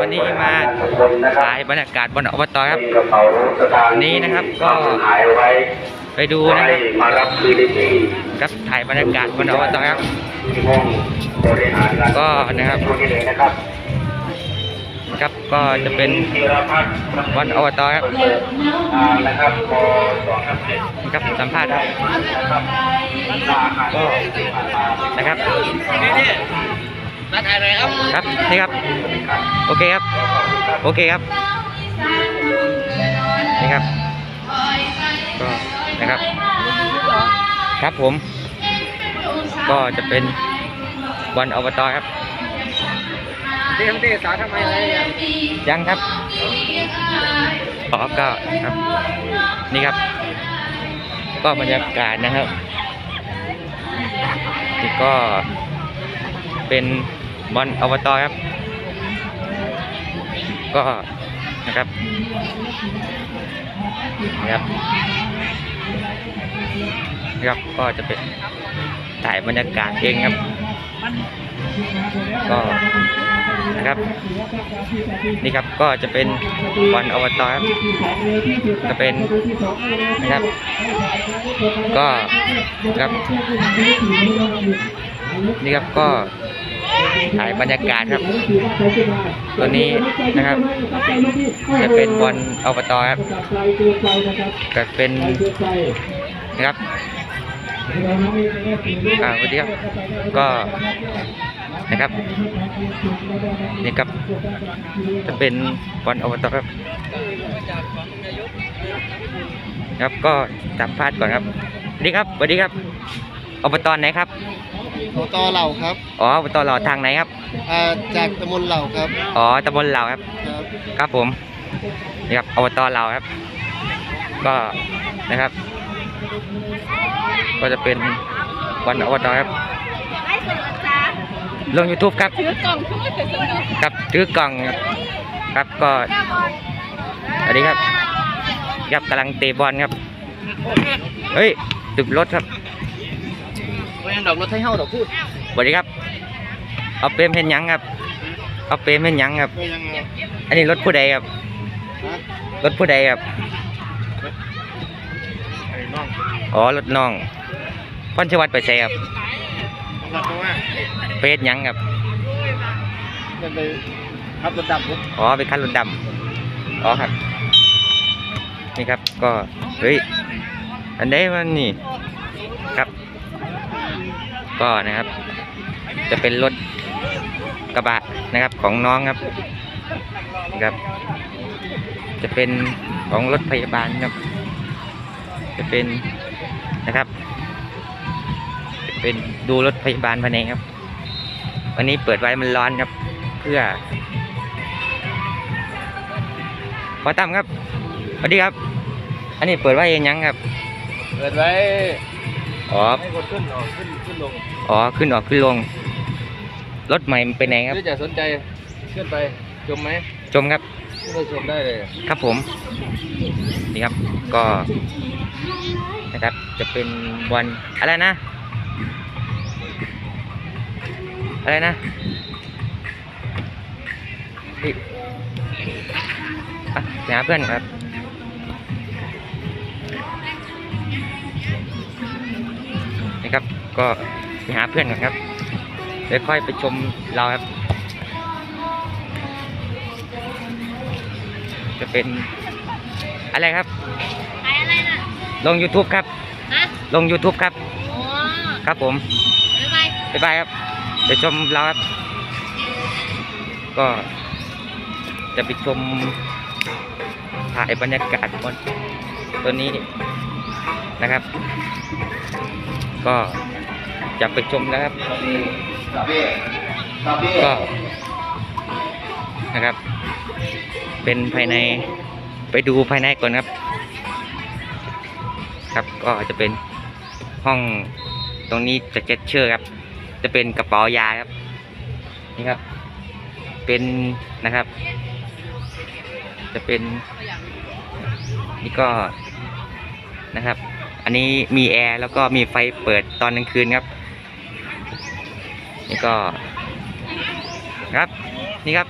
วันนี้มาถ่ายบรรยากาศบนอบตครับนี่นะครับก็ไปดูนะครับมารับคืนที่ครับถ่ายบรรยากาศบนอบตครับก็นะครับครับก็จะเป็นวันอบตารครับครับสัมภาษณ์ครับก็นะครับ มาถ่ายเลยครับ ครับ นี่ครับ โอเคครับ โอเคครับ นี่ครับ ก็นะครับ ครับผม ก็จะเป็นวันอบตครับเต้เต้สาทำไมอะไรอะยังครับอ๋อก็ครับ นี่ครับ ก็บรรยากาศนะครับนี่ก็เป็น บอลอบตครับ ก็นะครับนะครับนะครับก็จะเป็นถ่ายบรรยากาศเองครับ ก็นะครับ นี่ครับก็จะเป็นบอลอบตครับจะเป็นนะครับ ก็ครับนี่ครับก็ ถ่ายบรรยากาศครับ ตัวนี้นะครับ จะเป็นบอลอบตครับก็เป็นนะครับอ่าสวัสดีครับ ก็นะครับ นี่ครับ จะเป็นบอลอบตครับครับก็จับพลาดก่อนครับสวัสดีครับสวัสดีครับ อบตไหนครับอบตเหล่าครับอ๋ออบตหล่อทางไหนครับอ่าจากตำบลเหล่าครับอ๋อตำบลเหล่าครับ ครับครับผมนี่ครับอบตเราครับ ก็นะครับ ก็จะเป็นวันอบตครับไม่สนุกจ้าลง YouTube ครับถือกล่องช่วยถือกล่องครับถือกล่องครับครับก็สวัสดีครับครับกำลังเตะบอลครับ เฮ้ยตึบรถครับไม่ยังดอกรถไทยเฮาดอกพูดสวัสดีครับ เอาเปรมเห็นหยังครับ เอาเปรมเห็นหยังครับ ไม่ยังไงอันนี้รถผู้ใดครับฮะรถผู้ใดครับ ไอ้น้องอ๋อ รถน้องพรชวัตไปใส่ครับรับเพราะว่าไปเฮ็ดหยังครับ จะไปขับรถดำปุ๊บอ๋อเป็นคันรถดำอ๋อครับ นี่ครับก็ เฮ้ย อันใดมันนี่ ครับ ก็นะครับ จะเป็นรถกระบะนะครับของน้องครับนะครับ จะเป็นของรถพยาบาลครับ จะเป็นนะครับ จะเป็นดูรถพยาบาลภายในครับ วันนี้เปิดไว้มันร้อนครับ เพื่อพอตั้มครับสวัสดีครับ อันนี้เปิดไว้เองยังครับ เปิดไว้ อ๋อ ให้คนขึ้นออกขึ้นขึ้นลงอ๋อ ขึ้นออกขึ้นลง รถใหม่มันเป็นไงครับ หรือจะสนใจขึ้นไปจมไหมชมครับ ขึ้นไปชมได้เลยครับผม นี่ครับ ก็ นะครับ จะเป็นวันอะไรนะ อะไรนะพี่อะไปหาเพื่อนครับ ก็ไปหาเพื่อนก่อนครับเดี๋ยวค่อยไปชมเราครับ จะเป็นอะไรครับ ขายอะไรน่ะลง YouTube ครับ ฮะลง YouTube ครับอ๋อครับผม บ๊ายบาย บ๊ายบายครับ เดี๋ยวชมเราครับ ก็จะไปชมถ่ายบรรยากาศบนตัวนี้นะครับ ก็ จะไปชมแล้วครับ ก็นะครับ เป็นภายในไปดูภายในก่อนครับ ครับก็จะเป็นห้องตรงนี้จะเจ็ดเชื่อครับ จะเป็นกระเป๋ายาครับนี่ครับ เป็นนะครับ จะเป็น นี่ก็นะครับ อันนี้มีแอร์แล้วก็มีไฟเปิดตอนกลางคืนครับ นี่ก็ครับนี่ครับ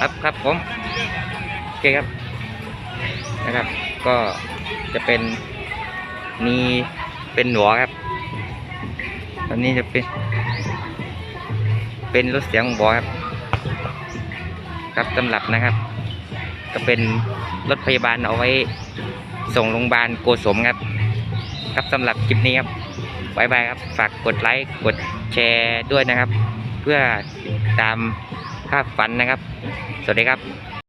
ครับครับผมโอเคครับนะครับ ก็จะเป็นมีเป็นหนัวครับตอนนี้จะเป็น เป็นรถเสียงบอครับ ครับสำหรับนะครับ ก็เป็นรถพยาบาลเอาไว้ส่งโรงพยาบาลโกสมครับ ครับสำหรับคลิปนี้ครับ บายบายครับ ฝากกดไลค์ กดแชร์ด้วยนะครับ เพื่อตามภาพฝันนะครับ สวัสดีครับ